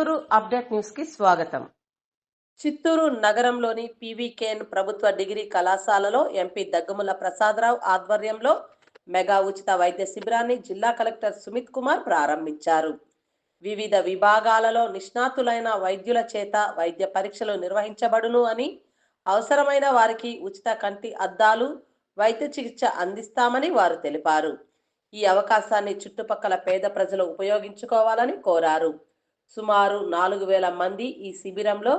Chittoor update న్యూస్కి స్వాగతం. చిత్తూరు నగరంలోని పీవీకేఎన్ ప్రభుత్వ డిగ్రీ కళాశాలలో ఎంపీ దగ్గుముల ప్రసాదరావు ఆధ్వర్యంలో మెగా ఉచిత వైద్య శిబిరాన్ని జిల్లా కలెక్టర్ సుమిత్ కుమార్ ప్రారంభించారు. వివిధ విభాగాలలో నిష్ణాతులైన వైద్యుల చేత వైద్య పరీక్షలు నిర్వహించబడును అని అవసరమైన వారికి ఉచిత కంటి అద్దాలు వైద్య చికిత్స అందిస్తామని వారు తెలిపారు. ఈ అవకాశాన్ని చుట్టుపక్కల పేద ప్రజలు ఉపయోగించుకోవాలని కోరారు. సుమారు నాలుగు వేల మంది ఈ శిబిరంలో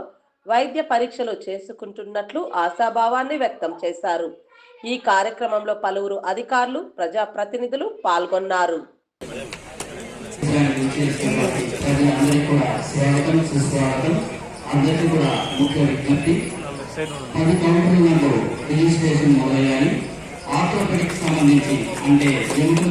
వైద్య పరీక్షలు చేసుకుంటున్నట్లు ఆశాభావాన్ని వ్యక్తం చేశారు. ఈ కార్యక్రమంలో పలువురు అధికారులు ప్రజాప్రతినిధులు పాల్గొన్నారు. అందరికీ కూడా ముఖ్య విజ్ఞప్తి పది కౌంటర్లలో రిజిస్ట్రేషన్ ఆర్థోపెడిక్ సంబంధించి అంటే ఎముకల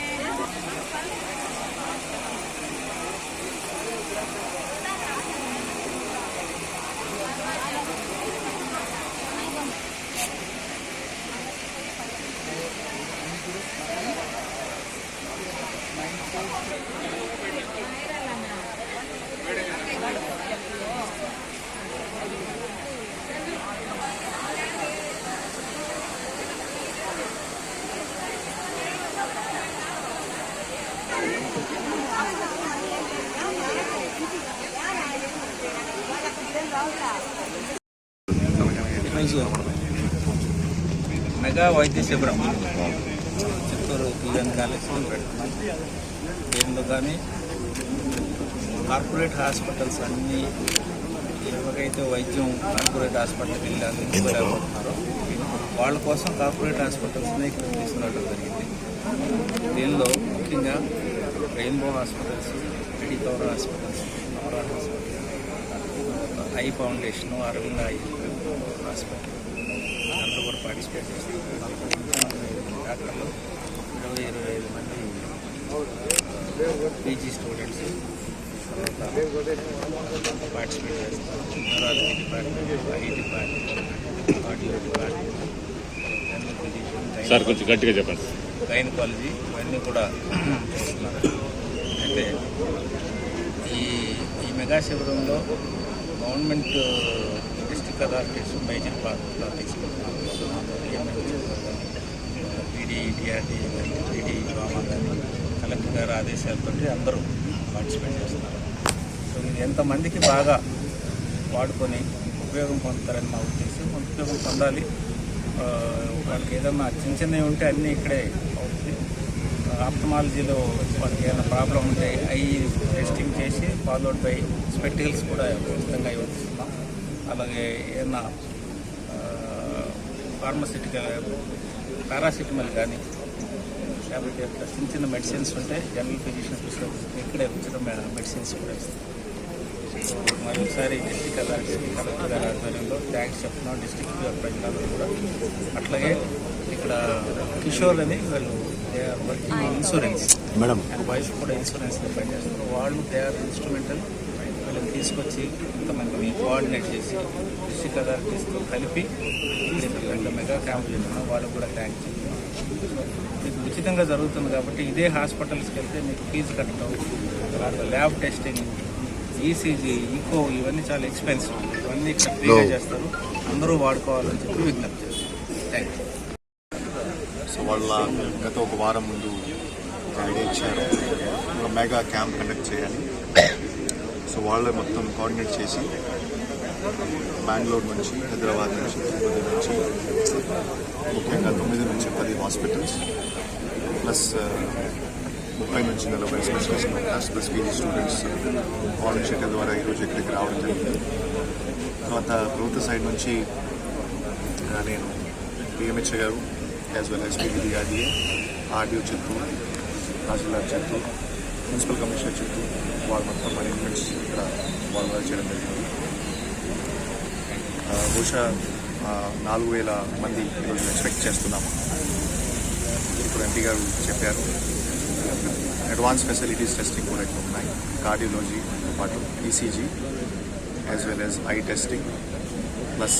మెగా వైద్య శిబిరం. చిత్తూరు పిఎన్ కాలేజ్లో పెడుతున్నాం. దీనిలో కానీ కార్పొరేట్ హాస్పిటల్స్ అన్నీ ఎవరికైతే వైద్యం కార్పొరేట్ హాస్పిటల్కి వెళ్ళాలి వెళ్ళాలనుకుంటున్నారో వాళ్ళ కోసం కార్పొరేట్ హాస్పిటల్స్ని ఇక్కడ తీసుకురావడం జరిగింది. దీనిలో ముఖ్యంగా rainbow hospitals Medicover hospitals నవరా hospital eye foundation Aravind eye hospital. అందరూ కూడా పార్టిసిపేట్ చేస్తారు డాక్టర్లు ఇరవై ఇరవై ఐదు మంది పీజీ స్టూడెంట్స్ పార్టిసిపేట్ చేస్తారు neurology department eye department audio department sir కొంచెం గట్టిగా చెప్పండి. గైనకాలజీ ఇవన్నీ కూడా చేస్తున్నారు. అయితే ఈ ఈ మెగా శిబిరంలో గవర్నమెంట్ డిస్ట్రిక్ట్ అథారిటీస్ మేజర్ పార్ట్లో తీసుకుంటున్నాం పీడీ డిఆర్డీ పీడీ బామా కానీ కలెక్టర్ గారి ఆదేశాలతో అందరూ పార్టిసిపేట్ చేస్తున్నారు. సో ఇది ఎంతమందికి బాగా వాడుకొని ఉపయోగం పొందుతారని మా ఉద్దేశం. ఉపయోగం పొందాలి. వాళ్ళకి ఏదన్నా చిన్న చిన్నవి ఉంటే అన్నీ ఇక్కడే ఆప్టమాలజీలో వాళ్ళకి ఏమైనా ప్రాబ్లం ఉంటే ఐ టెస్టింగ్ చేసి ఫాలోడ్ బై స్పెక్టికల్స్ కూడా ఉచితంగా ఇవ్వస్తున్నాం అలాగే ఏమైనా ఫార్మసిటికల్ పారాసిటమల్ కానీ లేకపోతే చిన్న చిన్న మెడిసిన్స్ ఉంటే జనరల్ ఫిజిషియన్స్ ఇక్కడే ఉచిత మెడిసిన్స్ కూడా ఇస్తాం. సో మరొకసారి డిస్టిక్ అథారిటీ కలెక్టర్ గారి ఆధ్వర్యంలో థ్యాంక్స్ చెప్తున్నాం. డిస్టిక్ ప్రజలందరూ కూడా. అట్లాగే ఇక్కడ కిషోర్ అని వాళ్ళు ఇన్సూరెన్స్ మేడం. వైఫ్ కూడా ఇన్సూరెన్స్ పనిచేస్తారు వాళ్ళు దే ఆర్ ఇన్స్ట్రుమెంటల్ వీళ్ళని తీసుకొచ్చి కొంతమంది కోఆర్డినేట్ చేసి డిస్టిక్ అథారిటీస్తో కలిపి మెగా క్యాంప్ చేస్తున్నాం వాళ్ళకు కూడా థ్యాంక్స్ చెప్తున్నాం. మీకు ఉచితంగా జరుగుతుంది కాబట్టి ఇదే హాస్పిటల్స్కి వెళ్తే మీకు ఫీజు కట్టడం తర్వాత ల్యాబ్ టెస్టింగ్ ఈసీజీ ఈకో ఇవన్నీ చాలా ఎక్స్పెన్సివ్ ఇవన్నీ ఇక్కడ ఫ్రీగా చేస్తారు. అందరూ వాడుకోవాలని చెప్పి విజ్ఞప్తి చేస్తారు థ్యాంక్ యూ వాళ్ళ గత ఒక వారం ముందు ఒక ఐడియా ఇచ్చారు. ఒక మెగా క్యాంప్ కండక్ట్ చేయాలి. సో వాళ్ళే మొత్తం కోఆర్డినేట్ చేసి బెంగళూరు నుంచి హైదరాబాద్ నుంచి తిరుపతి నుంచి ముఖ్యంగా తొమ్మిది నుంచి పది హాస్పిటల్స్ ప్లస్ ముప్పై నుంచి నలభై specialist doctors plus PG students volunteer ద్వారా ఈరోజు ఇక్కడికి రావడం జరిగింది. తర్వాత ప్రభుత్వ సైడ్ నుంచి నేను పిఎంహెచ్ఏ గారు as well as PDRDA RDO Chittoor tahsildar Chittoor municipal commissioner Chittoor వాళ్ళ మొత్తం అరేంజ్మెంట్స్ ఇక్కడ వాళ్ళ చేయడం జరిగింది. బహుశా నాలుగు వేల మంది ఈరోజు ఎక్స్పెక్ట్ చేస్తున్నాము. ఇప్పుడు ఎంపీ గారు చెప్పారు. అడ్వాన్స్ ఫెసిలిటీస్ టెస్టింగ్ కూడా ఇక్కడ ఉన్నాయి. కార్డియాలజీతో పాటు ECG as well as eye testing plus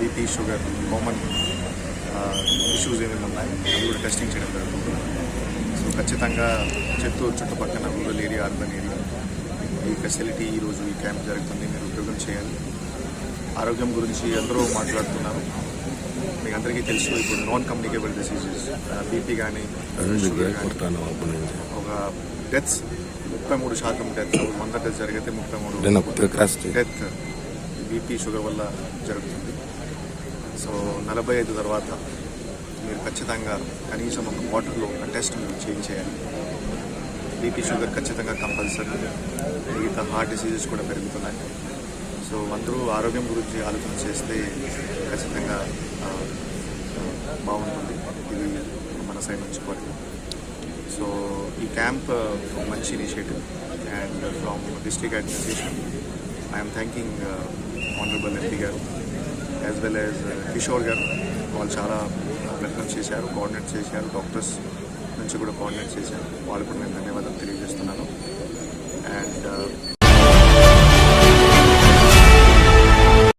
BP sugar common issues ఏమేమి ఉన్నాయి అవి కూడా టెస్టింగ్ చేయడం జరుగుతుంది. సో ఖచ్చితంగా చిత్తూరు చుట్టుపక్కల రూరల్ ఏరియా అర్బన్ ఏరియా ఈ ఫెసిలిటీ ఈరోజు ఈ క్యాంప్ జరుగుతుంది మీరు ఉపయోగం చేయాలి. ఆరోగ్యం గురించి అందరూ మాట్లాడుతున్నారు. మీకు అందరికీ తెలుసు ఇప్పుడు నాన్ కమ్యూనికేబుల్ డిసీజెస్ బీపీ కానీ ఒక డెత్స్ ముప్పై మూడు శాతం డెత్ వంద డెత్ జరిగితే ముప్పై మూడు డెత్ బీపీ షుగర్ వల్ల జరుగుతుంది. సో నలభై ఐదు తర్వాత మీరు ఖచ్చితంగా కనీసం ఒక క్వార్టర్లో ఒక టెస్ట్ మీరు చేంజ్ చేయాలి. బీపీ షుగర్ ఖచ్చితంగా కంపల్సరీ. మిగతా హార్ట్ డిసీజెస్ కూడా పెరుగుతున్నాయి. సో అందరూ ఆరోగ్యం గురించి ఆలోచన చేస్తే ఖచ్చితంగా బాగుంటుంది. ఇది మన సైడ్ నుంచి కోరిక సో ఈ క్యాంప్ మంచి initiative and from district administration I'm thanking honourable MP గారు. యాజ్ వెల్ యాజ్ కిషోర్ గారు వాళ్ళు చాలా ప్రయత్నం చేశారు కోఆర్డినేట్ చేశారు డాక్టర్స్ నుంచి కూడా కోఆర్డినేట్ చేశారు. వాళ్ళు కూడా నేను ధన్యవాదాలు తెలియజేస్తున్నాను. అండ్